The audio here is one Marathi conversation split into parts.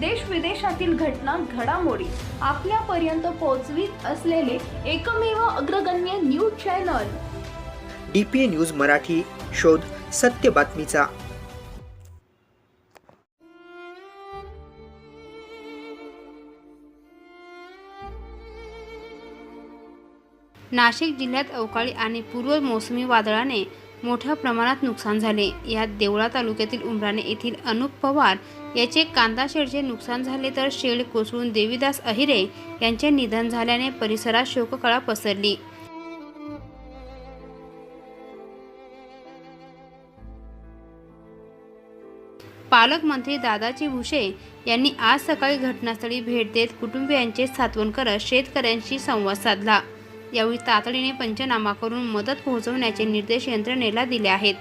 देश विदेशातील घटना घडामोडी आपल्यापर्यंत पोहोचवीत असलेले एकमेव अग्रगण्य news channel. D P A news Marathi शोध सत्य बातमीचा. नाशिक जिल्ह्यात अवकाळी आणि पूर्व मोसमी वादळाने मोठ्या प्रमाणात नुकसान झाले. यात देवळा तालुक्यातील उमराणे येथील अनुप पवार याचे कांदा शेडचे नुकसान झाले तर शेड कोसळून देवीदास अहिरे यांचे निधन झाल्याने परिसरात शोककळा पसरली. पालकमंत्री दादाजी भुसे यांनी आज सकाळी घटनास्थळी भेट देत कुटुंबियांचे सात्वन करत शेतकऱ्यांशी संवाद साधला. यावेळी तातडीने पंचनामा करून मदत पोहोचवण्याचे निर्देश यंत्रणेला दिले आहेत.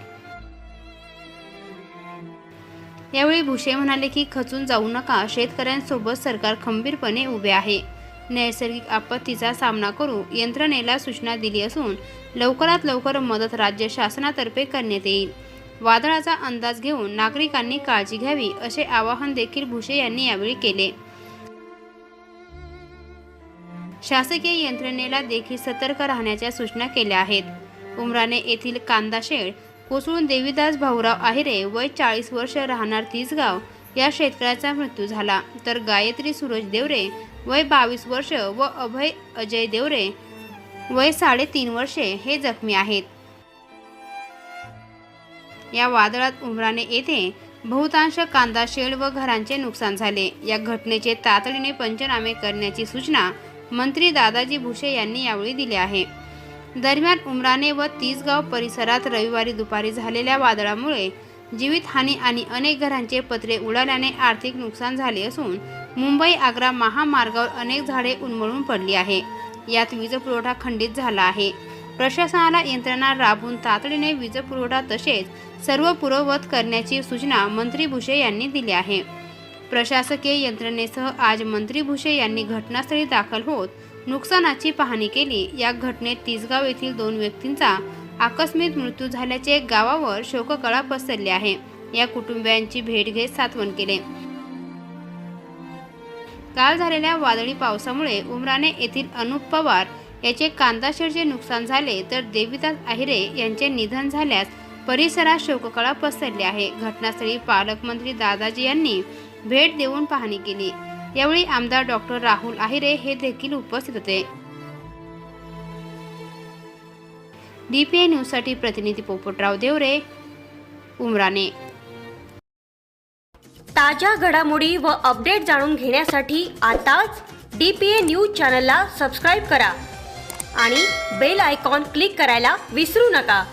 यावेळी भुसे म्हणाले की खचून जाऊ नका. शेतकऱ्यांसोबत सरकार खंबीरपणे उभे आहे. नैसर्गिक आपत्तीचा सामना करू यंत्रणेला सूचना दिली असून लवकरात लवकर मदत राज्य शासनातर्फे करण्यात येईल. वादळाचा अंदाज घेऊन नागरिकांनी काळजी घ्यावी असे आवाहन देखील भुसे यांनी यावेळी केले. शासकीय यंत्रणेला देखील सतर्क राहण्याच्या सूचना केल्या आहेत. उमराने येथील कांदा शेड कोसळून देवीदास भाऊराव आहिरे वय चाळीस वर्ष राहणार तीसगाव या शेतकऱ्याचा मृत्यू झाला. तर गायत्री सूरज देवरे वय बावीस वर्ष व अभय अजय देवरे वय साडेतीन वर्षे हे जखमी आहेत. या वादळात उमराने येथे बहुतांश कांदा शेड व घरांचे नुकसान झाले. या घटनेचे तातडीने पंचनामे करण्याची सूचना मंत्री दादाजी भुसे यांनी यावेळी दिले आहे. दरम्यान उमराने व तीसगाव परिसरात रविवारी दुपारी झालेल्या वादळामुळे जीवितहानी आणि अनेक घरांचे पत्रे उडाल्याने आर्थिक नुकसान झाले असून मुंबई आग्रा महामार्गावर अनेक झाडे उन्मळून पडली आहे. यात वीजपुरवठा खंडित झाला आहे. प्रशासनाला यंत्रणा राबवून तातडीने वीजपुरवठा तसेच सर्व पूर्ववत करण्याची सूचना मंत्री भुसे यांनी दिली आहे. प्रशासकीय यंत्रणेसह आज मंत्री भुसे यांनी घटनास्थळी दाखल होत नुकसानाची पाहणी केली. या घटनेत तिसगाव येथील दोन व्यक्तींचा आकस्मिक मृत्यू झाल्याचे गावावर शोककळा पसरली आहे. या कुटुंबियांची भेट घेत सातवण केले. काल झालेल्या वादळी पावसामुळे उमराणे येथील अनुप पवार याचे कांदा शेडचे नुकसान झाले तर देवीदास आहिरे यांचे निधन झाल्यास परिसरात शोककळा पसरली आहे. घटनास्थळी पालकमंत्री दादाजी यांनी भेट देऊन पाहणी केली. यावेळी आमदार डॉक्टर राहुल आहिरे हे देखील उपस्थित होते. डीपीए न्यूजसाठी प्रतिनिधी पोपटराव देवरे उमराने ताज्या घडामोडी व अपडेट जाणून घेण्यासाठी आताच डी पी ए न्यूज चॅनलला सबस्क्राईब करा आणि बेल आयकॉन क्लिक करायला विसरू नका.